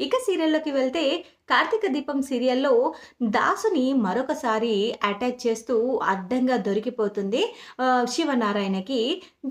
ఇక సీరియల్లోకి వెళ్తే కార్తీక దీపం సీరియల్లో దాసుని మరొకసారి అటాచ్ చేస్తూ అడ్డంగా దొరికిపోతుంది శివనారాయణకి.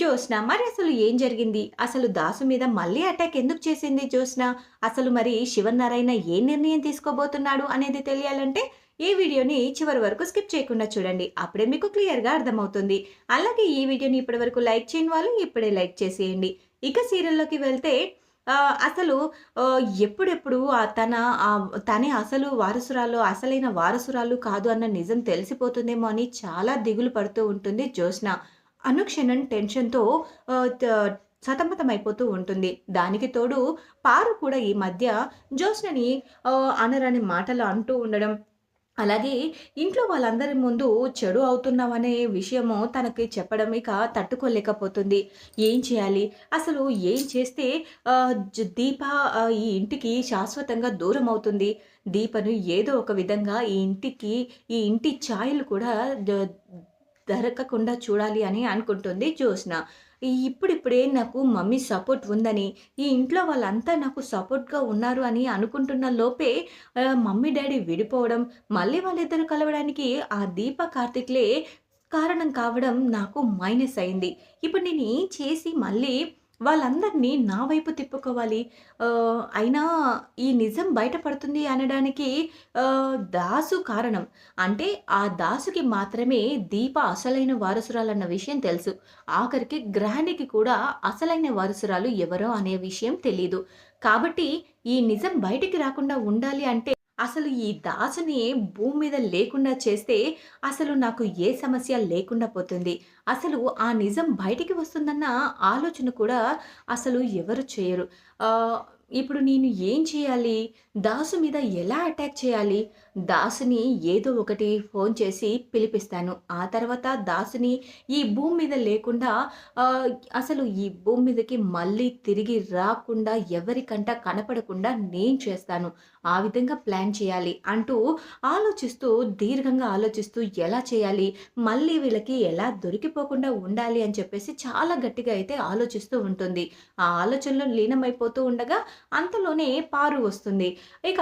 జ్యోత్స్న మరి అసలు ఏం జరిగింది? అసలు దాసు మీద మళ్ళీ అటాక్ ఎందుకు చేసింది జ్యోత్స్న? అసలు మరి శివనారాయణ ఏ నిర్ణయం తీసుకోబోతున్నాడు అనేది తెలియాలంటే ఈ వీడియోని చివరి వరకు స్కిప్ చేయకుండా చూడండి. అప్పుడే మీకు క్లియర్గా అర్థమవుతుంది. అలాగే ఈ వీడియోని ఇప్పటి వరకు లైక్ చేయని వాళ్ళు ఇప్పుడే లైక్ చేసేయండి. ఇక సీరియల్లోకి వెళ్తే అసలు ఎప్పుడెప్పుడు ఆ తన తనే అసలు వారసురాలు అసలైన వారసురాలు కాదు అన్న నిజం తెలిసిపోతుందేమో అని చాలా దిగులు పడుతూ ఉంటుంది జ్యోత్స్న. అనుక్షణం టెన్షన్తో సతమతమైపోతూ ఉంటుంది. దానికి తోడు పారు కూడా ఈ మధ్య జ్యోత్స్నని అనరాని మాటలు అంటూ ఉండడం అలాగే ఇంట్లో వాళ్ళందరి ముందు చెడు అవుతున్నామనే విషయము తనకి చెప్పడం ఇక తట్టుకోలేకపోతుంది. ఏం చేయాలి? అసలు ఏం చేస్తే దీప ఈ ఇంటికి శాశ్వతంగా దూరం అవుతుంది? దీపను ఏదో ఒక విధంగా ఈ ఇంటికి ఈ ఇంటి ఛాయలు కూడా దొరకకుండా చూడాలి అని అనుకుంటుంది జ్యోత్స్న. ఇప్పుడిప్పుడే నాకు మమ్మీ సపోర్ట్ ఉందని ఈ ఇంట్లో వాళ్ళంతా నాకు సపోర్ట్గా ఉన్నారు అని అనుకుంటున్న లోపే మమ్మీ డాడీ విడిపోవడం మళ్ళీ వాళ్ళిద్దరు కలవడానికి ఆ దీప కార్తిక్లే కారణం కావడం నాకు మైనస్ అయింది. ఇప్పుడు నేను ఏం చేసి మళ్ళీ వాళ్ళందరినీ నా వైపు తిప్పుకోవాలి. అయినా ఈ నిజం బయటపడుతుంది అనడానికి దాసు కారణం. అంటే ఆ దాసుకి మాత్రమే దీప అసలైన వారసురాలన్న విషయం తెలుసు. ఆఖరికి గ్రహానికి కూడా అసలైన వారసురాలు ఎవరో అనే విషయం తెలీదు. కాబట్టి ఈ నిజం బయటికి రాకుండా ఉండాలి అంటే అసలు ఈ దాసుని భూమి మీద లేకుండా చేస్తే అసలు నాకు ఏ సమస్య లేకుండా పోతుంది? అసలు ఆ నిజం బయటికి వస్తుందన్న ఆలోచన కూడా అసలు ఎవరు చేయరు. ఇప్పుడు నేను ఏం చేయాలి? దాసు మీద ఎలా అటాక్ చేయాలి? దాసుని ఏదో ఒకటి ఫోన్ చేసి పిలిపిస్తాను. ఆ తర్వాత దాసుని ఈ భూమి మీద లేకుండా అసలు ఈ భూమి మీదకి మళ్ళీ తిరిగి రాకుండా ఎవరికంట కనపడకుండా నేను చేస్తాను. ఆ విధంగా ప్లాన్ చేయాలి అంటూ ఆలోచిస్తూ దీర్ఘంగా ఆలోచిస్తూ ఎలా చేయాలి? మళ్ళీ వీళ్ళకి ఎలా దొరికిపోకుండా ఉండాలి అని చెప్పేసి చాలా గట్టిగా అయితే ఆలోచిస్తూ ఉంటుంది. ఆ ఆలోచనలో లీనమైపోతూ ఉండగా అంతలోనే పారు వస్తుంది. ఇక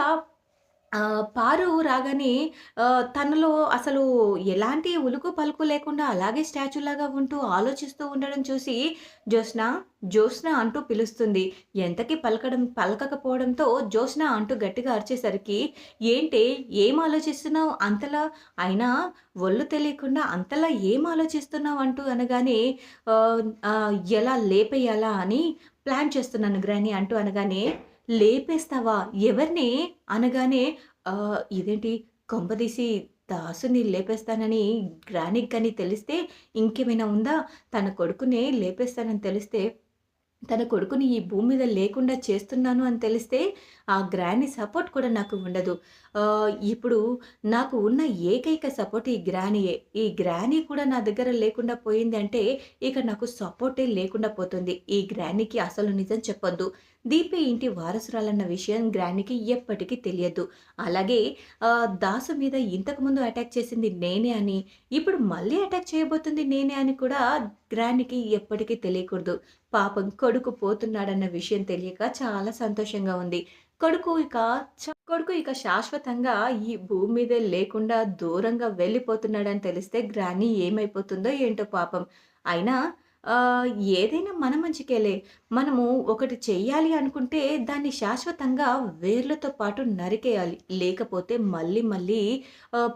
పారు రాగానే తనలో అసలు ఎలాంటి ఉలుకు పలుకు లేకుండా అలాగే స్టాచ్యూలాగా ఉంటూ ఆలోచిస్తూ ఉండడం చూసి జ్యోత్స్న జ్యోత్స్న అంటూ పిలుస్తుంది. ఎంతకి పలకడం పలకకపోవడంతో జ్యోత్స్న అంటూ గట్టిగా అరిచేసరికి ఏంటి ఏం ఆలోచిస్తున్నావు? అంతలా? అయినా ఒళ్ళు తెలియకుండా అంతలా ఏం ఆలోచిస్తున్నావు అంటూ అనగానే ఎలా లేపేయాలా అని ప్లాన్ చేస్తున్నాను గ్రాని అంటూ అనగానే లేపేస్తావా? ఎవరిని? అనగానే ఇదేంటి? కొంపదీసి దాసుని లేపేస్తానని గ్రానికి కానీ తెలిస్తే ఇంకేమైనా ఉందా? తన కొడుకునే లేపేస్తానని తెలిస్తే తన కొడుకుని ఈ భూమి మీద లేకుండా చేస్తున్నాను అని తెలిస్తే ఆ గ్రాని సపోర్ట్ కూడా నాకు ఉండదు. ఇప్పుడు నాకు ఉన్న ఏకైక సపోర్ట్ ఈ గ్రానీయే. ఈ గ్రానీ కూడా నా దగ్గర లేకుండా పోయింది అంటే ఇక నాకు సపోర్టే లేకుండా పోతుంది. ఈ గ్రానీకి అసలు నిజం చెప్పొద్దు. దీపే ఇంటి వారసురాలన్న విషయం గ్రానీకి ఎప్పటికీ తెలియదు. అలాగే దాసు మీద ఇంతకుముందు అటాక్ చేసింది నేనే అని ఇప్పుడు మళ్ళీ అటాక్ చేయబోతుంది నేనే అని కూడా గ్రానీకి ఎప్పటికీ తెలియకూడదు. పాపం కొడుకు పోతున్నాడన్న విషయం తెలియక చాలా సంతోషంగా ఉంది. కొడుకు ఇక చ- కొడుకు ఇక శాశ్వతంగా ఈ భూమి మీద లేకుండా దూరంగా వెళ్ళిపోతున్నాడని తెలిస్తే గ్రాని ఏమైపోతుందో ఏంటో పాపం. అయినా ఏదైనా మన మంచికేలే. మనము ఒకటి చెయ్యాలి అనుకుంటే దాన్ని శాశ్వతంగా వేర్లతో పాటు నరికేయాలి. లేకపోతే మళ్ళీ మళ్ళీ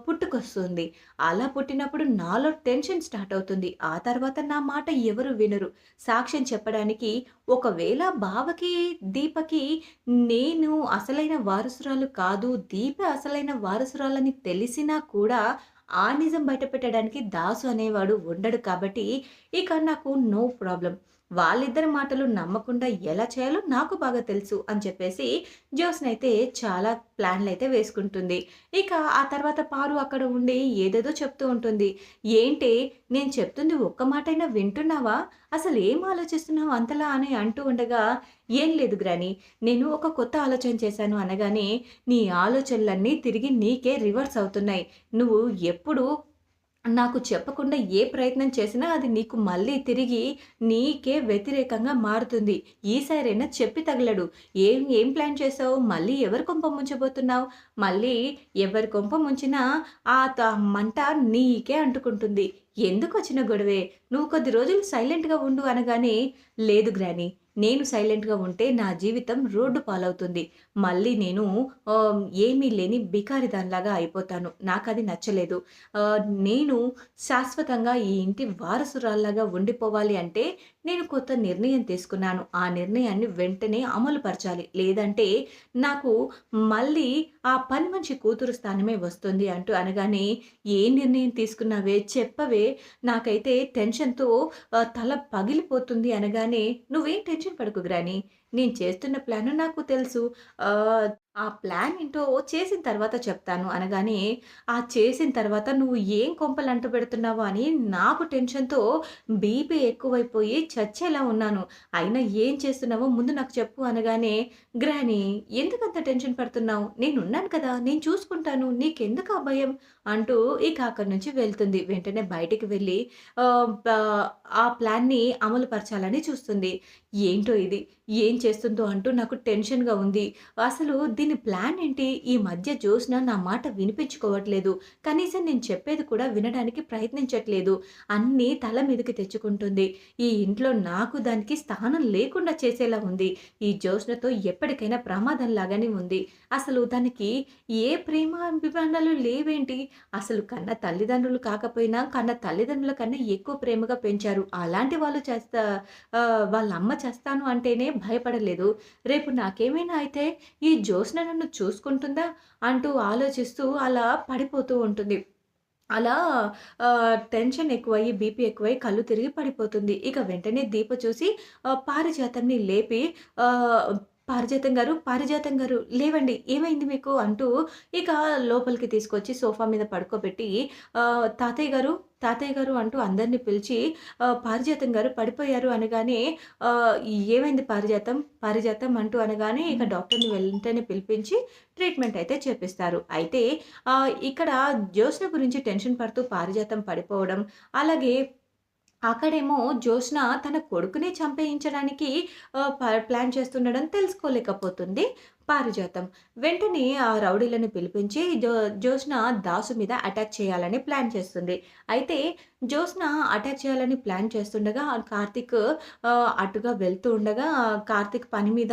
పుట్టుకొస్తుంది. అలా పుట్టినప్పుడు నాలో టెన్షన్ స్టార్ట్ అవుతుంది. ఆ తర్వాత నా మాట ఎవరు వినరు. సాక్ష్యం చెప్పడానికి ఒకవేళ బావకి దీపకి నేను అసలైన వారసురాలు కాదు దీప అసలైన వారసురాలని తెలిసినా కూడా ఆ నిజం బయట పెట్టడానికి దాసు అనేవాడు ఉండడు కాబట్టి ఇక నాకు నో ప్రాబ్లం వాళ్ళిద్దరి మాటలు నమ్మకుండా ఎలా చేయాలో నాకు బాగా తెలుసు అని చెప్పేసి జ్యోత్స్న అయితే చాలా ప్లాన్లు అయితే వేసుకుంటుంది. ఇక ఆ తర్వాత పారు అక్కడ ఉండి ఏదేదో చెప్తూ ఉంటుంది. ఏంటి నేను చెప్తుంది ఒక్క మాటైనా వింటున్నావా? అసలు ఏం ఆలోచిస్తున్నావు అంతలా అని అంటూ ఉండగా ఏం లేదు గ్రాని నేను ఒక కొత్త ఆలోచన చేశాను అనగానే నీ ఆలోచనలన్నీ తిరిగి నీకే రివర్స్ అవుతున్నాయి. నువ్వు ఎప్పుడు నాకు చెప్పకుండా ఏ ప్రయత్నం చేసినా అది నీకు మళ్ళీ తిరిగి నీకే వ్యతిరేకంగా మారుతుంది. ఈసారైనా చెప్పి తగలడు. ఏం ఏం ప్లాన్ చేసావు మళ్ళీ ఎవరి కొంప ముంచబోతున్నావు? మళ్ళీ ఎవరి కొంప ముంచినా ఆ త- మంట నీకే అంటుకుంటుంది. ఎందుకు వచ్చిన గొడవే? నువ్వు కొద్ది రోజులు సైలెంట్గా ఉండు అనగానే లేదు గ్రాని నేను సైలెంట్గా ఉంటే నా జీవితం రోడ్డు పాలవుతుంది. మళ్ళీ నేను ఏమీ లేని బికారి దానిలాగా అయిపోతాను. నాకు అది నచ్చలేదు నేను శాశ్వతంగా ఈ ఇంటి వారసురాల్లాగా ఉండిపోవాలి అంటే నేను కొత్త నిర్ణయం తీసుకున్నాను. ఆ నిర్ణయాన్ని వెంటనే అమలు పరచాలి లేదంటే నాకు మళ్ళీ ఆ పని మంచి కూతురు స్థానమే వస్తుంది అంటూ అనగానే ఏ నిర్ణయం తీసుకున్నావే? చెప్పవే. నాకైతే టెన్షన్తో తల పగిలిపోతుంది అనగానే నువ్వేం టెన్షన్ పడకు గ్రాని. నేను చేస్తున్న ప్లాన్ నాకు తెలుసు. ఆ, ప్లాన్ ఏంటో చేసిన తర్వాత చెప్తాను అనగానే ఆ చేసిన తర్వాత నువ్వు ఏం కొంపలు అంటు పెడుతున్నావు అని నాకు టెన్షన్తో బీపీ ఎక్కువైపోయి చచ్చేలా ఉన్నాను. అయినా ఏం చేస్తున్నావో ముందు నాకు చెప్పు అనగానే గ్రాని ఎందుకంత టెన్షన్ పడుతున్నావు? నేను ఉన్నాను కదా నేను చూసుకుంటాను. నీకెందుకు ఆ భయం? అంటూ ఇక అక్కడి నుంచి వెళ్తుంది. వెంటనే బయటికి వెళ్ళి ఆ, ఆ ప్లాన్ని అమలు పరచాలని చూస్తుంది. ఏంటో ఇది? ఏం చేస్తుందో? అంటూ నాకు టెన్షన్గా ఉంది. అసలు దీని ప్లాన్ ఏంటి? ఈ మధ్య జ్యోత్స్న నా మాట వినిపించుకోవట్లేదు. కనీసం నేను చెప్పేది కూడా వినడానికి ప్రయత్నించట్లేదు. అన్నీ తల మీదకి తెచ్చుకుంటుంది. ఈ ఇంట్లో నాకు దానికి స్థానం లేకుండా చేసేలా ఉంది. ఈ జ్యోత్స్నతో ఎప్పటికైనా ప్రమాదం లాగానే ఉంది. అసలు దానికి ఏ ప్రేమ అభిమానాలు లేవేంటి? అసలు కన్న తల్లిదండ్రులు కాకపోయినా కన్న తల్లిదండ్రుల కన్నా ఎక్కువ ప్రేమగా పెంచారు. అలాంటి వాళ్ళు చేస్తా వాళ్ళ అమ్మ చేస్తాను అంటేనే భయపడలేదు. రేపు నాకేమైనా అయితే ఈ రోజున నన్ను చూసుకుంటుందా అంటూ ఆలోచిస్తూ అలా పడిపోతూ ఉంటుంది. అలా టెన్షన్ ఎక్కువయ్యి బీపీ ఎక్కువై కళ్ళు తిరిగి పడిపోతుంది. ఇక వెంటనే దీప చూసి పారిజాతంని లేపి పారిజాతం గారు పారిజాతం గారు లేవండి ఏమైంది మీకు? అంటూ ఇక లోపలికి తీసుకొచ్చి సోఫా మీద పడుకోబెట్టి తాతయ్య గారు తాతయ్య గారు అంటూ అందరినీ పిలిచి పారిజాతం గారు పడిపోయారు అనగానే ఏమైంది పారిజాతం? పారిజాతం అంటూ అనగానే ఇక డాక్టర్ని వెంటనే పిలిపించి ట్రీట్మెంట్ అయితే చేపిస్తారు. అయితే ఇక్కడ జ్యోత్స్న గురించి టెన్షన్ పడుతూ పారిజాతం పడిపోవడం అలాగే అక్కడేమో జ్యోత్స్న తన కొడుకునే చంపేయించడానికి ప్లాన్ చేస్తుండడం తెలుసుకోలేకపోతుంది. పారిజాతం. వెంటనే ఆ రౌడీలను పిలిపించి జో జ్యోత్స్న దాసు మీద అటాక్ చేయాలని ప్లాన్ చేస్తుంది. అయితే జ్యోత్స్న అటాక్ చేయాలని ప్లాన్ చేస్తుండగా కార్తిక్ అటుగా వెళ్తూ ఉండగా కార్తిక్ పని మీద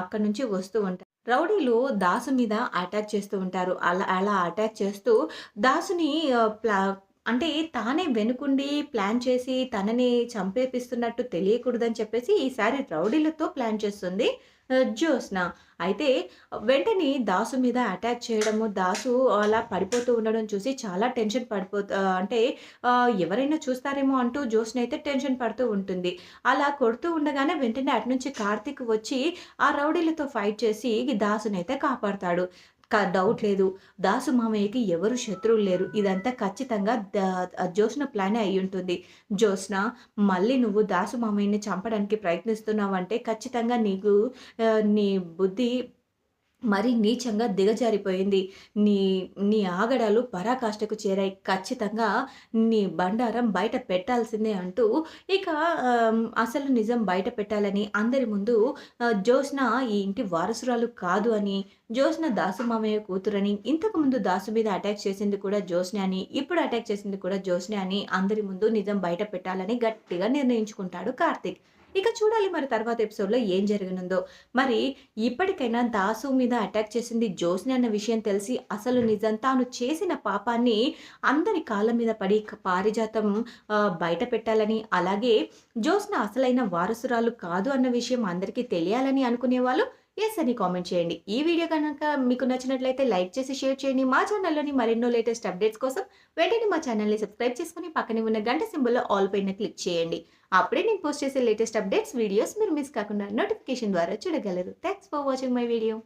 అక్కడి నుంచి వస్తూ ఉంటారు రౌడీలు దాసు మీద అటాక్ చేస్తూ ఉంటారు. అలా అలా అటాక్ చేస్తూ దాసుని ప్లా అంటే తానే వెనుకుండి ప్లాన్ చేసి తనని చంపేపిస్తున్నట్టు తెలియకూడదని చెప్పేసి ఈసారి రౌడీలతో ప్లాన్ చేస్తుంది. జ్యోత్స్న. అయితే వెంటనే దాసు మీద అటాక్ చేయడము దాసు అలా పడిపోతూ ఉండడం చూసి చాలా టెన్షన్ పడిపో అంటే ఎవరైనా చూస్తారేమో అంటూ జ్యోత్స్న అయితే టెన్షన్ పడుతూ ఉంటుంది. అలా కొడుతూ ఉండగానే వెంటనే అటు నుంచి కార్తీక్ వచ్చి ఆ రౌడీలతో ఫైట్ చేసి దాసునైతే కాపాడతాడు. డౌట్ లేదు. దాసు మామయ్యకి ఎవరు శత్రువులు లేరు. ఇదంతా ఖచ్చితంగా దా- జ్యోత్స్న ప్లానే అయి ఉంటుంది. జ్యోత్స్న మళ్ళీ నువ్వు దాసు మామయ్యని చంపడానికి ప్రయత్నిస్తున్నావంటే ఖచ్చితంగా నీకు నీ బుద్ధి మరీ నీచంగా దిగజారిపోయింది. నీ నీ ఆగడాలు పరాకాష్ఠకు చేరాయి. ఖచ్చితంగా నీ బండారం బయట పెట్టాల్సిందే అంటూ ఇక అసలు నిజం బయట పెట్టాలని అందరి ముందు ఆ, జ్యోత్స్న ఈ ఇంటి వారసురాలు కాదు అని జ్యోత్స్న దాసు మామయ్య కూతురని ఇంతకుముందు దాసు మీద అటాక్ చేసింది కూడా జ్యోత్స్న అని ఇప్పుడు అటాక్ చేసింది కూడా జ్యోత్స్న అని అందరి ముందు నిజం బయట పెట్టాలని గట్టిగా నిర్ణయించుకుంటాడు కార్తిక్. ఇక చూడాలి మరి తర్వాత ఎపిసోడ్లో ఏం జరగనుందో. మరి ఇప్పటికైనా దాసు మీద అటాక్ చేసింది జోస్ని అన్న విషయం తెలిసి అసలు నిజం తాను చేసిన పాపాన్ని అందరి కాళ్ళ మీద పడి పారిజాతం బయట పెట్టాలని అలాగే జోస్న అసలైన వారసురాలు కాదు అన్న విషయం అందరికీ తెలియాలని అనుకునేవాళ్ళు ఎస్ అని కామెంట్ చేయండి. ఈ వీడియో కనుక మీకు నచ్చినట్లయితే లైక్ చేసి షేర్ చేయండి. మా ఛానల్లోని మరెన్నో లేటెస్ట్ అప్డేట్స్ కోసం వెంటనే మా ఛానల్ని సబ్స్క్రైబ్ చేసుకుని పక్కనే ఉన్న గంట సింబల్లో ఆల్ పైన క్లిక్ చేయండి. అప్పుడే నేను పోస్ట్ చేసే లేటెస్ట్ అప్డేట్స్ వీడియోస్ మీరు మిస్ కాకుండా నోటిఫికేషన్ ద్వారా చూడగలరు. Thanks for watching my video